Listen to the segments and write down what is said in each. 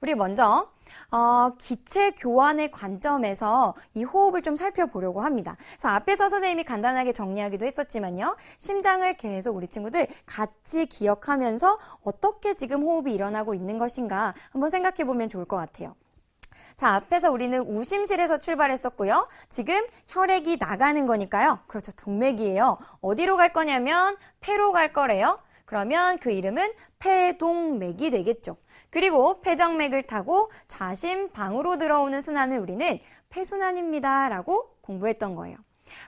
우리 먼저 어, 기체 교환의 관점에서 이 호흡을 좀 살펴보려고 합니다. 그래서 앞에서 선생님이 간단하게 정리하기도 했었지만요. 심장을 계속 우리 친구들 같이 기억하면서 어떻게 지금 호흡이 일어나고 있는 것인가 한번 생각해 보면 좋을 것 같아요. 자, 앞에서 우리는 우심실에서 출발했었고요. 지금 혈액이 나가는 거니까요. 그렇죠. 동맥이에요. 어디로 갈 거냐면 폐로 갈 거래요. 그러면 그 이름은 폐동맥이 되겠죠. 그리고 폐정맥을 타고 좌심방으로 들어오는 순환을 우리는 폐순환입니다. 라고 공부했던 거예요.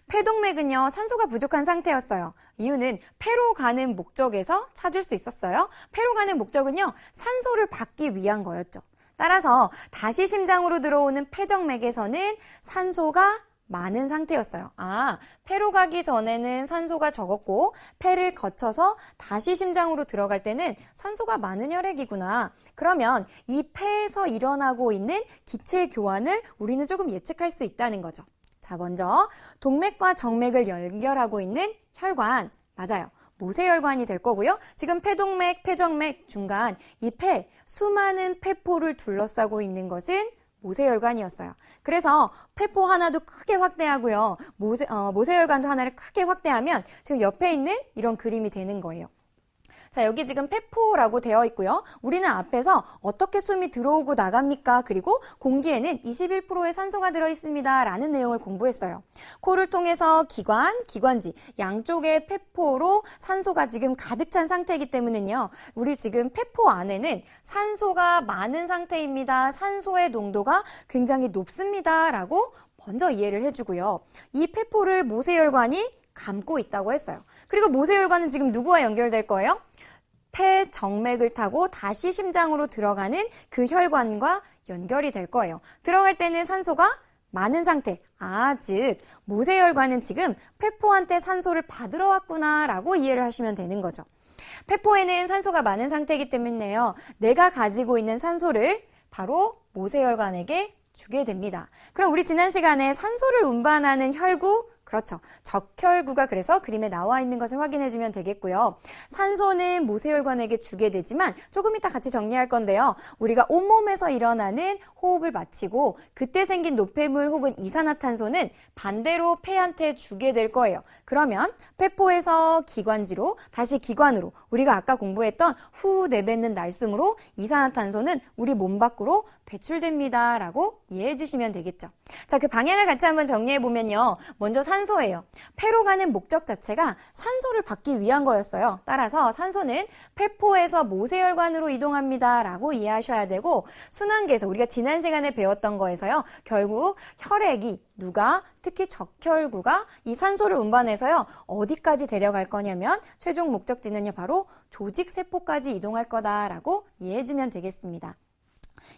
폐동맥은요, 산소가 부족한 상태였어요. 이유는 폐로 가는 목적에서 찾을 수 있었어요. 폐로 가는 목적은요, 산소를 받기 위한 거였죠. 따라서 다시 심장으로 들어오는 폐정맥에서는 산소가 많은 상태였어요. 아, 폐로 가기 전에는 산소가 적었고 폐를 거쳐서 다시 심장으로 들어갈 때는 산소가 많은 혈액이구나. 그러면 이 폐에서 일어나고 있는 기체 교환을 우리는 조금 예측할 수 있다는 거죠. 자, 먼저 동맥과 정맥을 연결하고 있는 혈관. 맞아요. 모세혈관이 될 거고요. 지금 폐동맥, 폐정맥 중간 이 폐, 수많은 폐포를 둘러싸고 있는 것은 모세혈관이었어요. 그래서 폐포 하나도 크게 확대하고요. 모세, 어, 모세혈관도 하나를 크게 확대하면 지금 옆에 있는 이런 그림이 되는 거예요. 자, 여기 지금 폐포라고 되어 있고요. 우리는 앞에서 어떻게 숨이 들어오고 나갑니까? 그리고 공기에는 21%의 산소가 들어 있습니다. 라는 내용을 공부했어요. 코를 통해서 기관, 기관지, 양쪽의 폐포로 산소가 지금 가득 찬 상태이기 때문에요. 우리 지금 폐포 안에는 산소가 많은 상태입니다. 산소의 농도가 굉장히 높습니다. 라고 먼저 이해를 해주고요. 이 폐포를 모세혈관이 감고 있다고 했어요. 그리고 모세혈관은 지금 누구와 연결될 거예요? 폐 정맥을 타고 다시 심장으로 들어가는 그 혈관과 연결이 될 거예요. 들어갈 때는 산소가 많은 상태. 아, 즉, 모세혈관은 지금 폐포한테 산소를 받으러 왔구나 라고 이해를 하시면 되는 거죠. 폐포에는 산소가 많은 상태이기 때문에요. 내가 가지고 있는 산소를 바로 모세혈관에게 주게 됩니다. 그럼 우리 지난 시간에 산소를 운반하는 혈구, 그렇죠. 적혈구가 그래서 그림에 나와 있는 것을 확인해 주면 되겠고요. 산소는 모세혈관에게 주게 되지만 조금 이따 같이 정리할 건데요. 우리가 온몸에서 일어나는 호흡을 마치고 그때 생긴 노폐물 혹은 이산화탄소는 반대로 폐한테 주게 될 거예요. 그러면 폐포에서 기관지로 다시 기관으로 우리가 아까 공부했던 후 내뱉는 날숨으로 이산화탄소는 우리 몸 밖으로 배출됩니다. 라고 이해해 주시면 되겠죠. 자, 그 방향을 같이 한번 정리해 보면요. 먼저 산 소예요. 폐로 가는 목적 자체가 산소를 받기 위한 거였어요. 따라서 산소는 폐포에서 모세혈관으로 이동합니다. 라고 이해하셔야 되고 순환계에서 우리가 지난 시간에 배웠던 거에서요. 결국 혈액이 누가 특히 적혈구가 이 산소를 운반해서요. 어디까지 데려갈 거냐면 최종 목적지는요. 바로 조직세포까지 이동할 거다라고 이해해 주면 되겠습니다.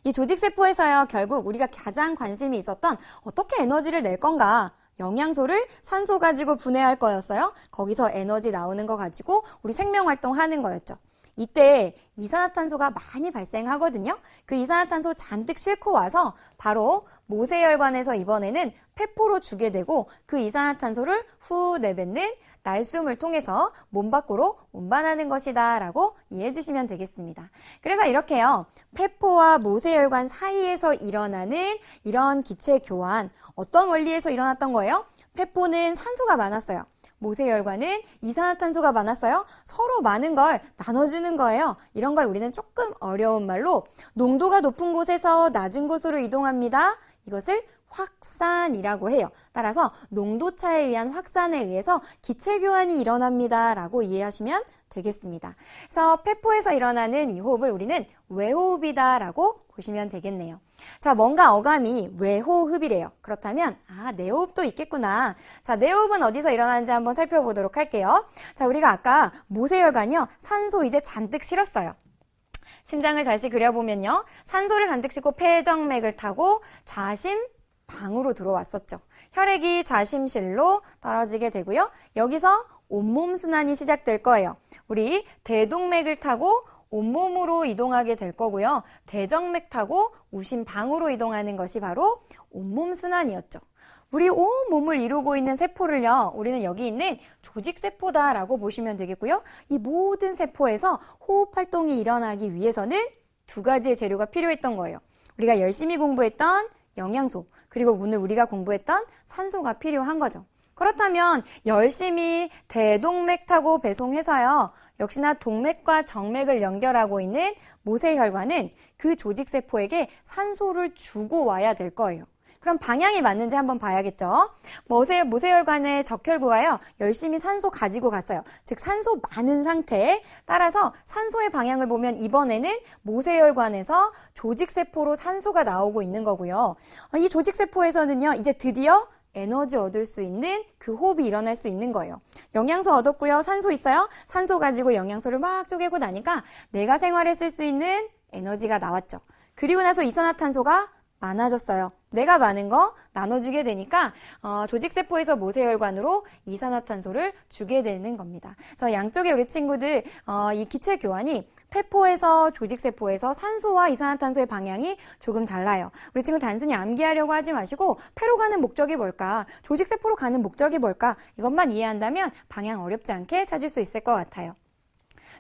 이 조직세포에서요, 결국 우리가 가장 관심이 있었던 어떻게 에너지를 낼 건가. 영양소를 산소 가지고 분해할 거였어요. 거기서 에너지 나오는 거 가지고 우리 생명 활동 하는 거였죠. 이때 이산화탄소가 많이 발생하거든요. 그 이산화탄소 잔뜩 싣고 와서 바로 모세혈관에서 이번에는 폐포로 주게 되고 그 이산화탄소를 후 내뱉는 날숨을 통해서 몸 밖으로 운반하는 것이다 라고 이해해 주시면 되겠습니다. 그래서 이렇게요. 폐포와 모세혈관 사이에서 일어나는 이런 기체 교환 어떤 원리에서 일어났던 거예요? 폐포는 산소가 많았어요. 모세혈관은 이산화탄소가 많았어요. 서로 많은 걸 나눠주는 거예요. 이런 걸 우리는 조금 어려운 말로 농도가 높은 곳에서 낮은 곳으로 이동합니다. 이것을 확산이라고 해요. 따라서 농도차에 의한 확산에 의해서 기체 교환이 일어납니다. 라고 이해하시면 되겠습니다. 그래서 폐포에서 일어나는 이 호흡을 우리는 외호흡이다 라고 보시면 되겠네요. 자, 뭔가 어감이 외호흡이래요. 그렇다면, 아, 내호흡도 있겠구나. 자, 내호흡은 어디서 일어나는지 한번 살펴보도록 할게요. 자, 우리가 아까 모세혈관이요. 산소 이제 잔뜩 실었어요. 심장을 다시 그려보면요. 산소를 간득 싣고 폐정맥을 타고 좌심, 방으로 들어왔었죠. 혈액이 좌심실로 떨어지게 되고요. 여기서 온몸 순환이 시작될 거예요. 우리 대동맥을 타고 온몸으로 이동하게 될 거고요. 대정맥 타고 우심방으로 이동하는 것이 바로 온몸 순환이었죠. 우리 온 몸을 이루고 있는 세포를요, 우리는 여기 있는 조직세포다라고 보시면 되겠고요. 이 모든 세포에서 호흡 활동이 일어나기 위해서는 두 가지의 재료가 필요했던 거예요. 우리가 열심히 공부했던 영양소, 그리고 오늘 우리가 공부했던 산소가 필요한 거죠. 그렇다면 열심히 대동맥 타고 배송해서요. 역시나 동맥과 정맥을 연결하고 있는 모세혈관은 그 조직세포에게 산소를 주고 와야 될 거예요. 그럼 방향이 맞는지 한번 봐야겠죠. 모세, 모세혈관의 적혈구가요, 열심히 산소 가지고 갔어요. 즉, 산소 많은 상태에 따라서 산소의 방향을 보면 이번에는 모세혈관에서 조직세포로 산소가 나오고 있는 거고요. 어, 이 조직세포에서는요, 이제 드디어 에너지 얻을 수 있는 그 호흡이 일어날 수 있는 거예요. 영양소 얻었고요. 산소 있어요. 산소 가지고 영양소를 막 쪼개고 나니까 내가 생활에 쓸 수 있는 에너지가 나왔죠. 그리고 나서 이산화탄소가 많아졌어요. 내가 많은 거 나눠주게 되니까 어, 조직세포에서 모세혈관으로 이산화탄소를 주게 되는 겁니다. 그래서 양쪽의 우리 친구들 어, 이 기체 교환이 폐포에서 조직세포에서 산소와 이산화탄소의 방향이 조금 달라요. 우리 친구 단순히 암기하려고 하지 마시고 폐로 가는 목적이 뭘까? 조직세포로 가는 목적이 뭘까? 이것만 이해한다면 방향 어렵지 않게 찾을 수 있을 것 같아요.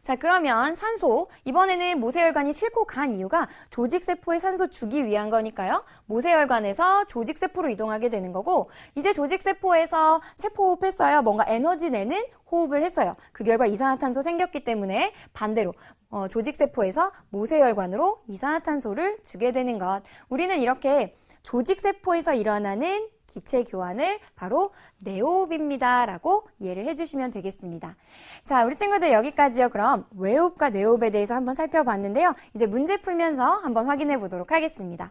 자, 그러면 산소. 이번에는 모세혈관이 싣고 간 이유가 조직세포에 산소 주기 위한 거니까요. 모세혈관에서 조직세포로 이동하게 되는 거고, 이제 조직세포에서 세포호흡 했어요. 뭔가 에너지 내는 호흡을 했어요. 그 결과 이산화탄소 생겼기 때문에 반대로 어, 조직세포에서 모세혈관으로 이산화탄소를 주게 되는 것. 우리는 이렇게 조직세포에서 일어나는 기체 교환을 바로 네호흡입니다. 라고 이해를 해주시면 되겠습니다. 자, 우리 친구들 여기까지요. 그럼 외호흡과 네호흡에 대해서 한번 살펴봤는데요. 이제 문제 풀면서 한번 확인해 보도록 하겠습니다.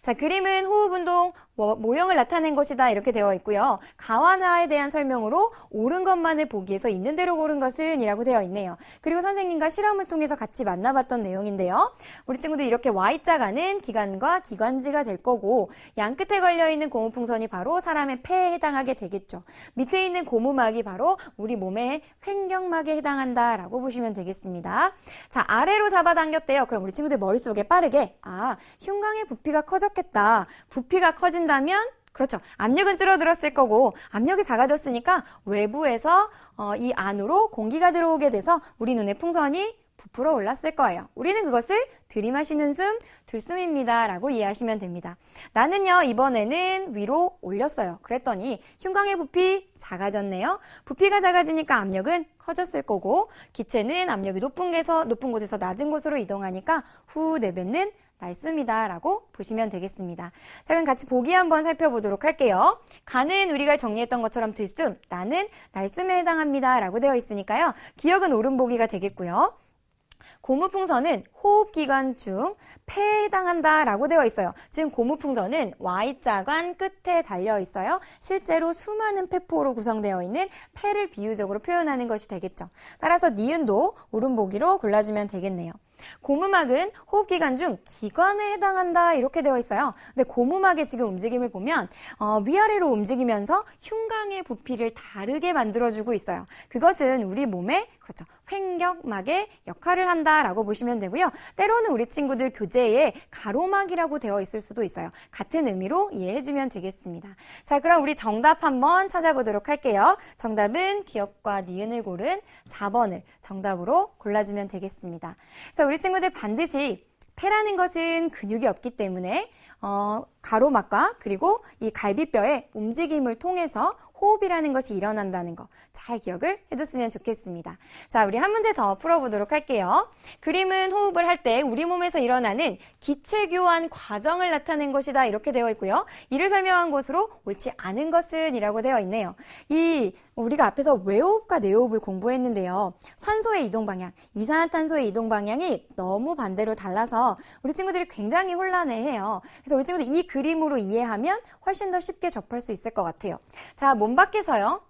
자, 그림은 호흡 운동 모형을 나타낸 것이다 이렇게 되어 있고요. 가완화에 대한 설명으로 옳은 것만을 보기 위해서 있는 대로 고른 것은 이라고 되어 있네요. 그리고 선생님과 실험을 통해서 같이 만나봤던 내용인데요. 우리 친구들 이렇게 Y자가는 기관과 기관지가 될 거고 양 끝에 걸려 있는 고무풍선이 바로 사람의 폐에 해당하게 되겠죠. 밑에 있는 고무막이 바로 우리 몸의 횡격막에 해당한다라고 보시면 되겠습니다. 자, 아래로 잡아당겼대요. 그럼 우리 친구들 머릿속에 빠르게 아, 흉광의 부피가 커졌겠다. 부피가 커진다면 그렇죠. 압력은 줄어들었을 거고 압력이 작아졌으니까 외부에서 어, 이 안으로 공기가 들어오게 돼서 우리 눈에 풍선이 부풀어 올랐을 거예요. 우리는 그것을 들이마시는 숨, 들숨입니다. 라고 이해하시면 됩니다. 나는요, 이번에는 위로 올렸어요. 그랬더니 흉광의 부피 작아졌네요. 부피가 작아지니까 압력은 커졌을 거고, 기체는 압력이 높은 곳에서, 높은 곳에서 낮은 곳으로 이동하니까 후 내뱉는 말씀이다 라고 보시면 되겠습니다. 자, 그럼 같이 보기 한번 살펴보도록 할게요. 가는 우리가 정리했던 것처럼 들숨, 나는 날숨에 해당합니다 라고 되어 있으니까요. 기억은 옳은 보기가 되겠고요. 고무풍선은 호흡기관 중 폐에 해당한다라고 되어 있어요. 지금 고무풍선은 Y자관 끝에 달려 있어요. 실제로 수많은 폐포로 구성되어 있는 폐를 비유적으로 표현하는 것이 되겠죠. 따라서 니은도 옳은 보기로 골라주면 되겠네요. 고무막은 호흡기관 중 기관에 해당한다 이렇게 되어 있어요. 근데 고무막의 지금 움직임을 보면 어, 위아래로 움직이면서 흉강의 부피를 다르게 만들어주고 있어요. 그것은 우리 몸에 그렇죠. 횡격막의 역할을 한다라고 보시면 되고요. 때로는 우리 친구들 교재에 가로막이라고 되어 있을 수도 있어요. 같은 의미로 이해해주면 되겠습니다. 자, 그럼 우리 정답 한번 찾아보도록 할게요. 정답은 기억과 니은을 고른 4번을 정답으로 골라주면 되겠습니다. 그래서 우리 친구들 반드시 폐라는 것은 근육이 없기 때문에 어, 가로막과 그리고 이 갈비뼈의 움직임을 통해서 호흡이라는 것이 일어난다는 거 잘 기억을 해줬으면 좋겠습니다. 자, 우리 한 문제 더 풀어보도록 할게요. 그림은 호흡을 할 때 우리 몸에서 일어나는 기체 교환 과정을 나타낸 것이다 이렇게 되어 있고요. 이를 설명한 것으로 옳지 않은 것은 이라고 되어 있네요. 이 우리가 앞에서 외호흡과 내호흡을 공부했는데요. 산소의 이동 방향, 이산화탄소의 이동 방향이 너무 반대로 달라서 우리 친구들이 굉장히 혼란해해요. 그래서 우리 친구들 이 그림으로 이해하면 훨씬 더 쉽게 접할 수 있을 것 같아요. 자, 몸 밖에서요.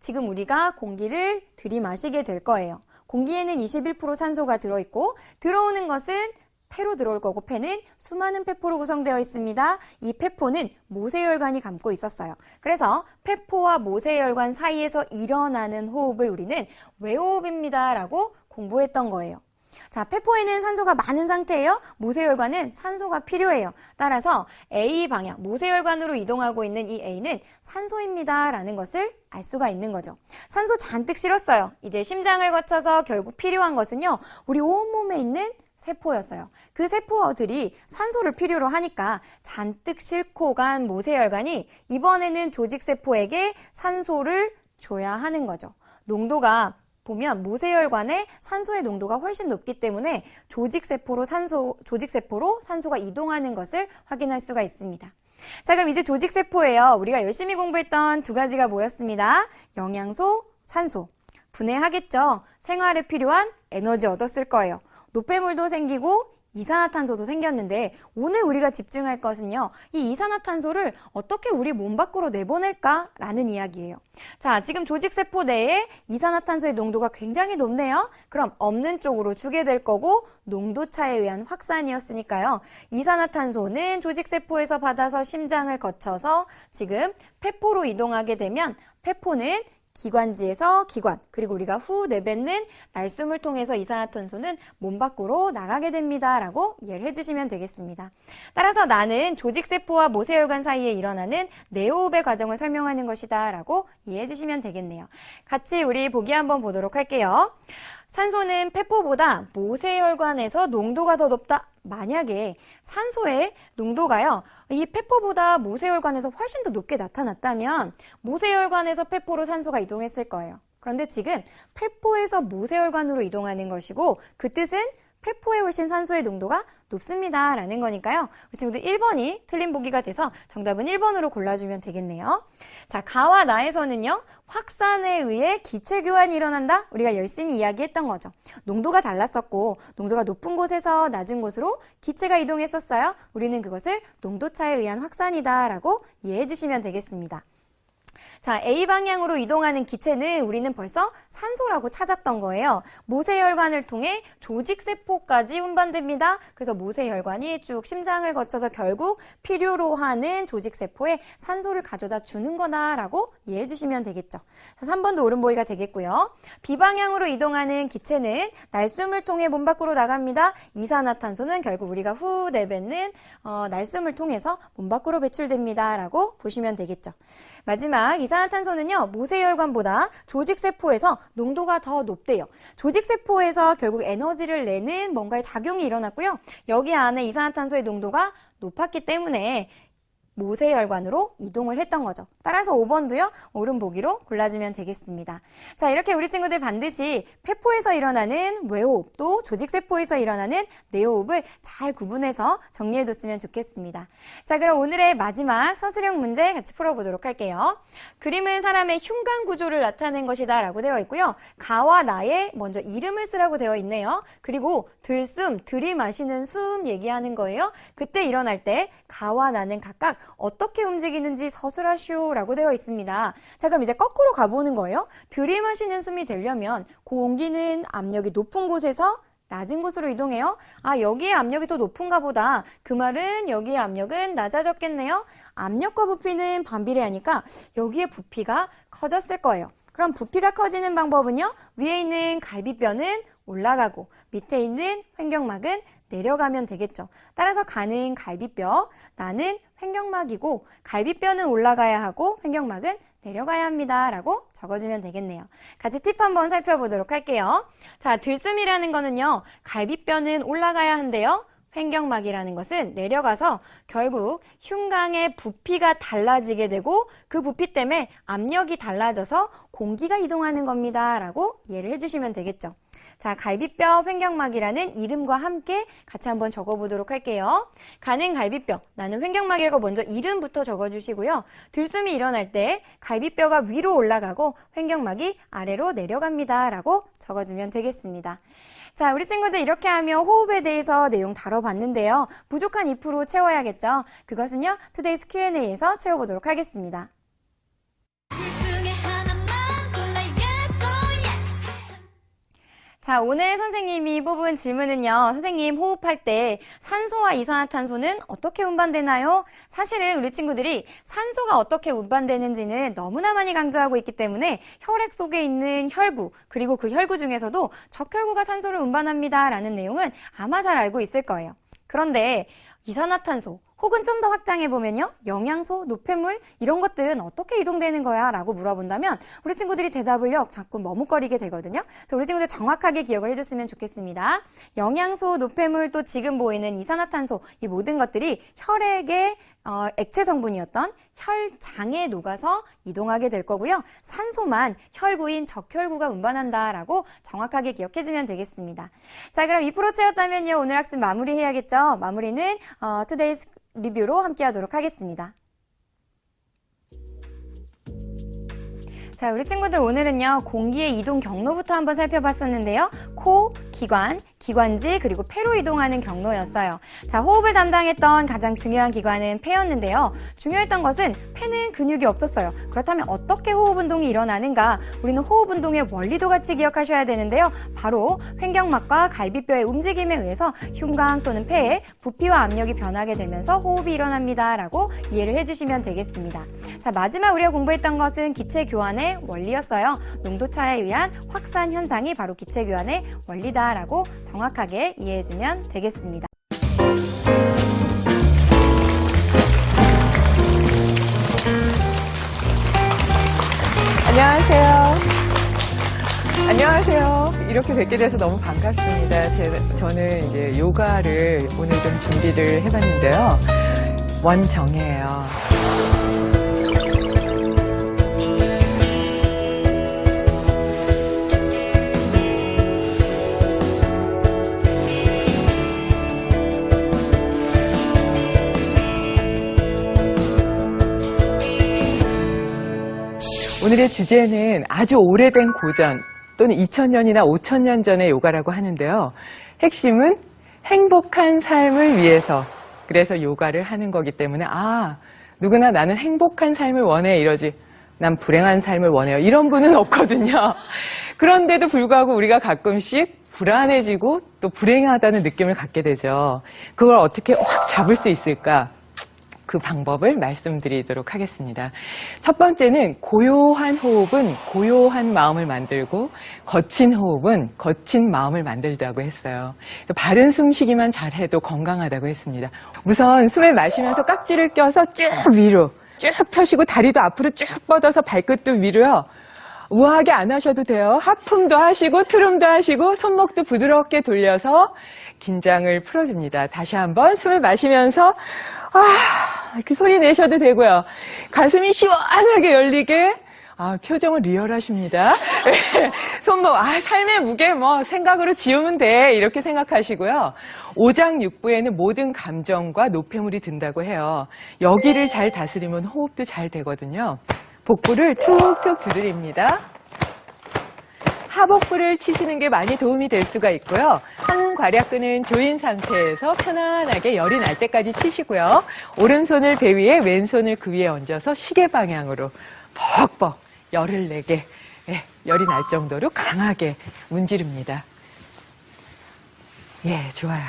지금 우리가 공기를 들이마시게 될 거예요. 공기에는 21% 산소가 들어있고 들어오는 것은 폐로 들어올 거고 폐는 수많은 폐포로 구성되어 있습니다. 이 폐포는 모세혈관이 감고 있었어요. 그래서 폐포와 모세혈관 사이에서 일어나는 호흡을 우리는 외호흡입니다. 라고 공부했던 거예요. 자, 폐포에는 산소가 많은 상태예요. 모세혈관은 산소가 필요해요. 따라서 A 방향, 모세혈관으로 이동하고 있는 이 A는 산소입니다. 라는 것을 알 수가 있는 거죠. 산소 잔뜩 실었어요. 이제 심장을 거쳐서 결국 필요한 것은요. 우리 온몸에 있는 세포였어요. 그 세포들이 산소를 필요로 하니까 잔뜩 싣고 간 모세혈관이 이번에는 조직세포에게 산소를 줘야 하는 거죠. 농도가 보면 모세혈관의 산소의 농도가 훨씬 높기 때문에 조직세포로 산소, 조직세포로 산소가 이동하는 것을 확인할 수가 있습니다. 자, 그럼 이제 조직세포예요. 우리가 열심히 공부했던 두 가지가 뭐였습니다? 영양소, 산소. 분해하겠죠? 생활에 필요한 에너지 얻었을 거예요. 노폐물도 생기고 이산화탄소도 생겼는데 오늘 우리가 집중할 것은요. 이 이산화탄소를 어떻게 우리 몸 밖으로 내보낼까라는 이야기예요. 자, 지금 조직세포 내에 이산화탄소의 농도가 굉장히 높네요. 그럼 없는 쪽으로 주게 될 거고 농도 차에 의한 확산이었으니까요. 이산화탄소는 조직세포에서 받아서 심장을 거쳐서 지금 폐포로 이동하게 되면 폐포는 기관지에서 기관, 그리고 우리가 후 내뱉는 날숨을 통해서 이산화탄소는 몸 밖으로 나가게 됩니다. 라고 이해를 해주시면 되겠습니다. 따라서 나는 조직세포와 모세혈관 사이에 일어나는 내호흡의 과정을 설명하는 것이다. 라고 이해해 주시면 되겠네요. 같이 우리 보기 한번 보도록 할게요. 산소는 폐포보다 모세혈관에서 농도가 더 높다. 만약에 산소의 농도가요, 이 폐포보다 모세혈관에서 훨씬 더 높게 나타났다면 모세혈관에서 폐포로 산소가 이동했을 거예요. 그런데 지금 폐포에서 모세혈관으로 이동하는 것이고 그 뜻은 폐포에 훨씬 산소의 농도가 높습니다. 라는 거니까요. 우리 친구들 1번이 틀린 보기가 돼서 정답은 1번으로 골라주면 되겠네요. 자, 가와 나에서는요. 확산에 의해 기체 교환이 일어난다? 우리가 열심히 이야기했던 거죠. 농도가 달랐었고 농도가 높은 곳에서 낮은 곳으로 기체가 이동했었어요. 우리는 그것을 농도 차에 의한 확산이다 라고 이해해 주시면 되겠습니다. 자, A 방향으로 이동하는 기체는 우리는 벌써 산소라고 찾았던 거예요. 모세혈관을 통해 조직세포까지 운반됩니다. 그래서 모세혈관이 쭉 심장을 거쳐서 결국 필요로 하는 조직세포에 산소를 가져다 주는 거다라고 이해해 주시면 되겠죠. 3번도 옳은 보기가 되겠고요. B 방향으로 이동하는 기체는 날숨을 통해 몸 밖으로 나갑니다. 이산화탄소는 결국 우리가 후 내뱉는 어, 날숨을 통해서 몸 밖으로 배출됩니다. 라고 보시면 되겠죠. 마지막 이산화탄소는요, 모세혈관보다 조직세포에서 농도가 더 높대요. 조직세포에서 결국 에너지를 내는 뭔가의 작용이 일어났고요. 여기 안에 이산화탄소의 농도가 높았기 때문에 모세혈관으로 이동을 했던 거죠. 따라서 5번도요, 옳은 보기로 골라주면 되겠습니다. 자, 이렇게 우리 친구들 반드시 폐포에서 일어나는 외호흡, 또 조직세포에서 일어나는 내호흡을 잘 구분해서 정리해뒀으면 좋겠습니다. 자, 그럼 오늘의 마지막 서술형 문제 같이 풀어보도록 할게요. 그림은 사람의 흉관 구조를 나타낸 것이다 라고 되어 있고요. 가와 나에 먼저 이름을 쓰라고 되어 있네요. 그리고 들숨, 들이마시는 숨 얘기하는 거예요. 그때 일어날 때 가와 나는 각각 어떻게 움직이는지 서술하시오라고 되어 있습니다. 자, 그럼 이제 거꾸로 가보는 거예요. 들이마시는 숨이 되려면 공기는 압력이 높은 곳에서 낮은 곳으로 이동해요. 아, 여기에 압력이 더 높은가 보다. 그 말은 여기의 압력은 낮아졌겠네요. 압력과 부피는 반비례하니까 여기에 부피가 커졌을 거예요. 그럼 부피가 커지는 방법은요. 위에 있는 갈비뼈는 올라가고 밑에 있는 횡격막은 내려가면 되겠죠. 따라서 가는 갈비뼈, 나는 횡격막이고 갈비뼈는 올라가야 하고 횡격막은 내려가야 합니다. 라고 적어주면 되겠네요. 같이 팁 한번 살펴보도록 할게요. 자, 들숨이라는 거는요, 갈비뼈는 올라가야 한대요. 횡격막이라는 것은 내려가서 결국 흉강의 부피가 달라지게 되고 그 부피 때문에 압력이 달라져서 공기가 이동하는 겁니다. 라고 이해를 해주시면 되겠죠. 자, 갈비뼈 횡격막이라는 이름과 함께 같이 한번 적어보도록 할게요. 가는 갈비뼈, 나는 횡격막이라고 먼저 이름부터 적어주시고요. 들숨이 일어날 때 갈비뼈가 위로 올라가고 횡격막이 아래로 내려갑니다. 라고 적어주면 되겠습니다. 자, 우리 친구들 이렇게 하며 호흡에 대해서 내용 다뤄봤는데요. 부족한 2% 채워야겠죠? 그것은요, 투데이스 Q&A에서 채워보도록 하겠습니다. 자, 오늘 선생님이 뽑은 질문은요. 선생님 호흡할 때 산소와 이산화탄소는 어떻게 운반되나요? 사실은 우리 친구들이 산소가 어떻게 운반되는지는 너무나 많이 강조하고 있기 때문에 혈액 속에 있는 혈구, 그리고 그 혈구 중에서도 적혈구가 산소를 운반합니다. 라는 내용은 아마 잘 알고 있을 거예요. 그런데 이산화탄소 혹은 좀 더 확장해 보면요. 영양소, 노폐물 이런 것들은 어떻게 이동되는 거야? 라고 물어본다면 우리 친구들이 대답을요. 자꾸 머뭇거리게 되거든요. 그래서 우리 친구들 정확하게 기억을 해줬으면 좋겠습니다. 영양소, 노폐물 또 지금 보이는 이산화탄소 이 모든 것들이 혈액의 어, 액체 성분이었던 혈장에 녹아서 이동하게 될 거고요. 산소만 혈구인 적혈구가 운반한다라고 정확하게 기억해주면 되겠습니다. 자, 그럼 2% 채웠다면요. 오늘 학습 마무리해야겠죠? 마무리는 어, 투데이스 리뷰로 함께 하도록 하겠습니다. 자, 우리 친구들 오늘은요, 공기의 이동 경로부터 한번 살펴봤었는데요. 코, 기관, 기관지, 그리고 폐로 이동하는 경로였어요. 자, 호흡을 담당했던 가장 중요한 기관은 폐였는데요. 중요했던 것은 폐는 근육이 없었어요. 그렇다면 어떻게 호흡 운동이 일어나는가? 우리는 호흡 운동의 원리도 같이 기억하셔야 되는데요. 바로 횡격막과 갈비뼈의 움직임에 의해서 흉강 또는 폐에 부피와 압력이 변하게 되면서 호흡이 일어납니다. 라고 이해를 해주시면 되겠습니다. 자, 마지막 우리가 공부했던 것은 기체 교환의 원리였어요. 농도차에 의한 확산 현상이 바로 기체 교환의 원리다 라고 정확하게 이해해주면 되겠습니다. 안녕하세요. 안녕하세요. 이렇게 뵙게 돼서 너무 반갑습니다. 제, 저는 이제 요가를 오늘 좀 준비를 해봤는데요. 원정이에요. 오늘의 주제는 아주 오래된 고전 또는 2000년이나 5000년 전의 요가라고 하는데요. 핵심은 행복한 삶을 위해서 그래서 요가를 하는 거기 때문에 아 누구나 나는 행복한 삶을 원해 이러지 난 불행한 삶을 원해요 이런 분은 없거든요. 그런데도 불구하고 우리가 가끔씩 불안해지고 또 불행하다는 느낌을 갖게 되죠. 그걸 어떻게 확 잡을 수 있을까? 그 방법을 말씀드리도록 하겠습니다. 첫 번째는 고요한 호흡은 고요한 마음을 만들고 거친 호흡은 거친 마음을 만들다고 했어요. 바른 숨쉬기만 잘해도 건강하다고 했습니다. 우선 숨을 마시면서 깍지를 껴서 쭉 위로 쭉 펴시고 다리도 앞으로 쭉 뻗어서 발끝도 위로요. 우아하게 안 하셔도 돼요. 하품도 하시고 트름도 하시고 손목도 부드럽게 돌려서 긴장을 풀어줍니다. 다시 한번 숨을 마시면서 아 이렇게 소리 내셔도 되고요. 가슴이 시원하게 열리게 아, 표정은 리얼하십니다. 손목, 아, 삶의 무게 뭐 생각으로 지우면 돼. 이렇게 생각하시고요. 오장육부에는 모든 감정과 노폐물이 든다고 해요. 여기를 잘 다스리면 호흡도 잘 되거든요. 복부를 툭툭 두드립니다. 하복부를 치시는 게 많이 도움이 될 수가 있고요. 항괄약근은 조인 상태에서 편안하게 열이 날 때까지 치시고요. 오른손을 배 위에 왼손을 그 위에 얹어서 시계 방향으로 벅벅 열을 내게 예, 열이 날 정도로 강하게 문지릅니다. 예, 좋아요.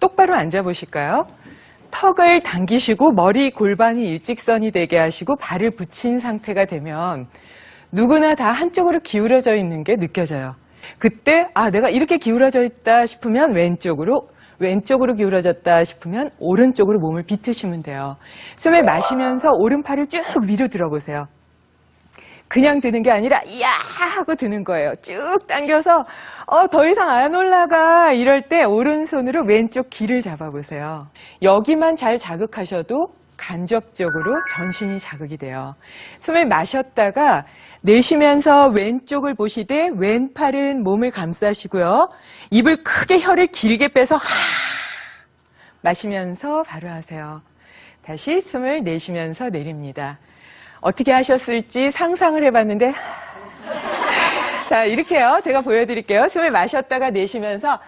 똑바로 앉아 보실까요? 턱을 당기시고 머리 골반이 일직선이 되게 하시고 발을 붙인 상태가 되면 누구나 다 한쪽으로 기울어져 있는 게 느껴져요. 그때 아 내가 이렇게 기울어져 있다 싶으면 왼쪽으로 왼쪽으로 기울어졌다 싶으면 오른쪽으로 몸을 비트시면 돼요. 숨을 마시면서 오른팔을 쭉 위로 들어보세요. 그냥 드는 게 아니라 이야 하고 드는 거예요. 쭉 당겨서 어, 더 이상 안 올라가 이럴 때 오른손으로 왼쪽 귀를 잡아보세요. 여기만 잘 자극하셔도 간접적으로 전신이 자극이 돼요. 숨을 마셨다가 내쉬면서 왼쪽을 보시되 왼팔은 몸을 감싸시고요. 입을 크게 혀를 길게 빼서 하 마시면서 바로 하세요. 다시 숨을 내쉬면서 내립니다. 어떻게 하셨을지 상상을 해봤는데 자 이렇게요. 제가 보여드릴게요. 숨을 마셨다가 내쉬면서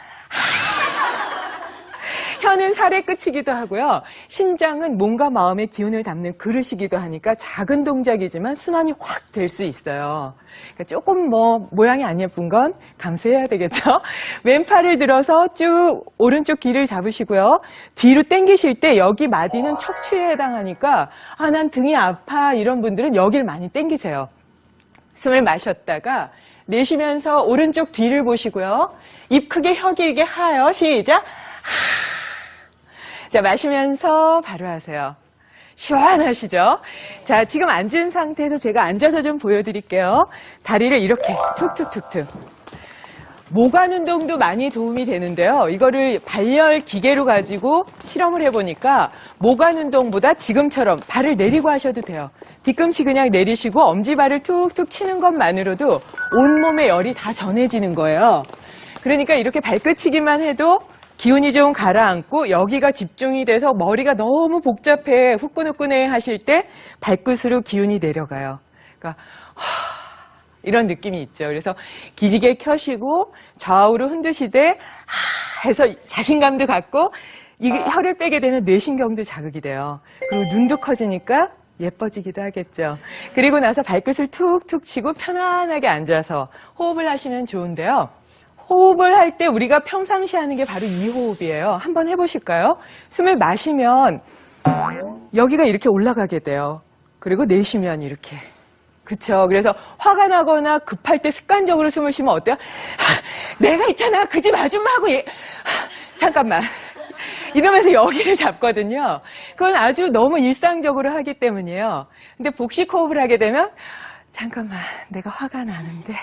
혀는 살의 끝이기도 하고요. 심장은 몸과 마음의 기운을 담는 그릇이기도 하니까 작은 동작이지만 순환이 확 될 수 있어요. 그러니까 조금 뭐 모양이 안 예쁜 건 감수해야 되겠죠. 왼팔을 들어서 쭉 오른쪽 귀를 잡으시고요. 뒤로 당기실 때 여기 마디는 척추에 해당하니까 아 난 등이 아파 이런 분들은 여기를 많이 당기세요. 숨을 마셨다가 내쉬면서 오른쪽 뒤를 보시고요. 입 크게 혀 길게 하요. 시작. 자, 마시면서 바로 하세요. 시원하시죠? 자, 지금 앉은 상태에서 제가 앉아서 좀 보여드릴게요. 다리를 이렇게 툭툭툭툭. 모관 운동도 많이 도움이 되는데요. 이거를 발열 기계로 가지고 실험을 해보니까 모관 운동보다 지금처럼 발을 내리고 하셔도 돼요. 뒤꿈치 그냥 내리시고 엄지발을 툭툭 치는 것만으로도 온몸의 열이 다 전해지는 거예요. 그러니까 이렇게 발끝치기만 해도 기운이 좀 가라앉고 여기가 집중이 돼서 머리가 너무 복잡해 후끈후끈해 하실 때 발끝으로 기운이 내려가요. 그러니까 이런 느낌이 있죠. 그래서 기지개 켜시고 좌우로 흔드시되 하 해서 자신감도 갖고 이 혀를 빼게 되면 뇌신경도 자극이 돼요. 그리고 눈도 커지니까 예뻐지기도 하겠죠. 그리고 나서 발끝을 툭툭 치고 편안하게 앉아서 호흡을 하시면 좋은데요. 호흡을 할 때 우리가 평상시 하는 게 바로 이 호흡이에요. 한번 해보실까요? 숨을 마시면 여기가 이렇게 올라가게 돼요. 그리고 내쉬면 이렇게. 그쵸. 그래서 화가 나거나 급할 때 습관적으로 숨을 쉬면 어때요? 하, 내가 있잖아. 그 집 아줌마하고 얘. 하, 잠깐만. 이러면서 여기를 잡거든요. 그건 아주 너무 일상적으로 하기 때문이에요. 근데 복식 호흡을 하게 되면 잠깐만. 내가 화가 나는데.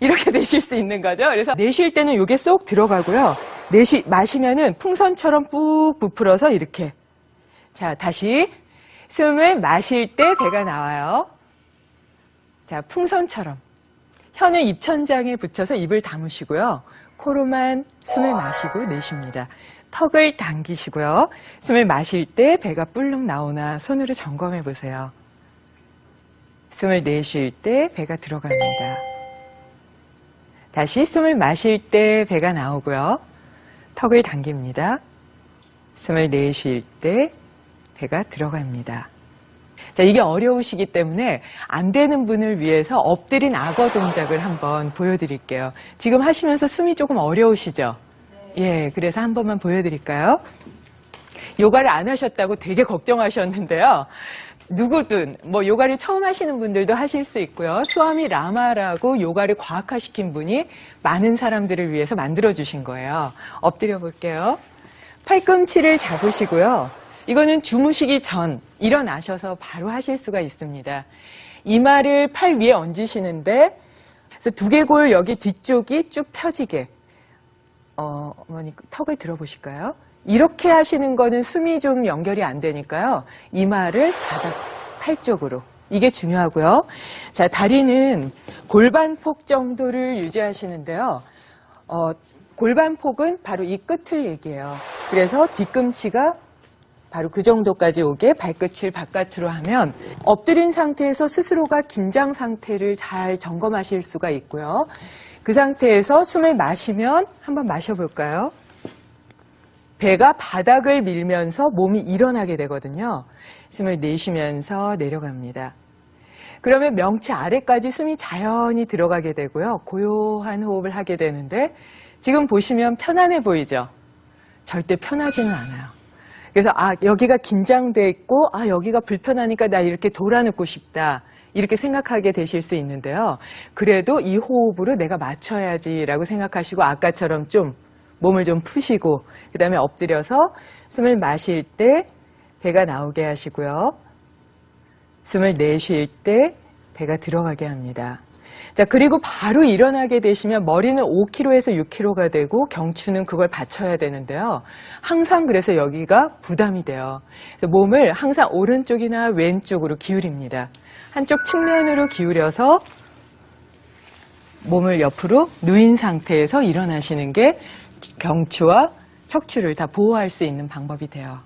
이렇게 되실 수 있는 거죠. 그래서 내쉴 때는 이게 쏙 들어가고요. 내쉬 마시면은 풍선처럼 꾹 부풀어서 이렇게. 자, 다시 숨을 마실 때 배가 나와요. 자, 풍선처럼. 혀는 입천장에 붙여서 입을 다무시고요. 코로만 숨을 마시고 내쉽니다. 턱을 당기시고요. 숨을 마실 때 배가 불룩 나오나 손으로 점검해 보세요. 숨을 내쉴 때 배가 들어갑니다. 다시 숨을 마실 때 배가 나오고요. 턱을 당깁니다. 숨을 내쉴 때 배가 들어갑니다. 자, 이게 어려우시기 때문에 안 되는 분을 위해서 엎드린 악어 동작을 한번 보여드릴게요. 지금 하시면서 숨이 조금 어려우시죠? 예, 그래서 한 번만 보여드릴까요? 요가를 안 하셨다고 되게 걱정하셨는데요. 누구든 뭐 요가를 처음 하시는 분들도 하실 수 있고요. 수아미 라마라고 요가를 과학화시킨 분이 많은 사람들을 위해서 만들어 주신 거예요. 엎드려 볼게요. 팔꿈치를 잡으시고요. 이거는 주무시기 전 일어나셔서 바로 하실 수가 있습니다. 이마를 팔 위에 얹으시는데 그래서 두개골 여기 뒤쪽이 쭉 펴지게 어, 어머니 턱을 들어보실까요? 이렇게 하시는 거는 숨이 좀 연결이 안 되니까요. 이마를 바닥 팔 쪽으로. 이게 중요하고요. 자, 다리는 골반폭 정도를 유지하시는데요. 어, 골반폭은 바로 이 끝을 얘기해요. 그래서 뒤꿈치가 바로 그 정도까지 오게 발끝을 바깥으로 하면 엎드린 상태에서 스스로가 긴장 상태를 잘 점검하실 수가 있고요. 그 상태에서 숨을 마시면 한번 마셔볼까요? 배가 바닥을 밀면서 몸이 일어나게 되거든요. 숨을 내쉬면서 내려갑니다. 그러면 명치 아래까지 숨이 자연히 들어가게 되고요. 고요한 호흡을 하게 되는데 지금 보시면 편안해 보이죠? 절대 편하지는 않아요. 그래서 아 여기가 긴장돼 있고 아 여기가 불편하니까 나 이렇게 돌아눕고 싶다. 이렇게 생각하게 되실 수 있는데요. 그래도 이 호흡으로 내가 맞춰야지라고 생각하시고 아까처럼 좀 몸을 좀 푸시고 그 다음에 엎드려서 숨을 마실 때 배가 나오게 하시고요. 숨을 내쉴 때 배가 들어가게 합니다. 자, 그리고 바로 일어나게 되시면 머리는 5kg에서 6kg가 되고 경추는 그걸 받쳐야 되는데요. 항상 그래서 여기가 부담이 돼요. 몸을 항상 오른쪽이나 왼쪽으로 기울입니다. 한쪽 측면으로 기울여서 몸을 옆으로 누인 상태에서 일어나시는 게 경추와 척추를 다 보호할 수 있는 방법이 돼요.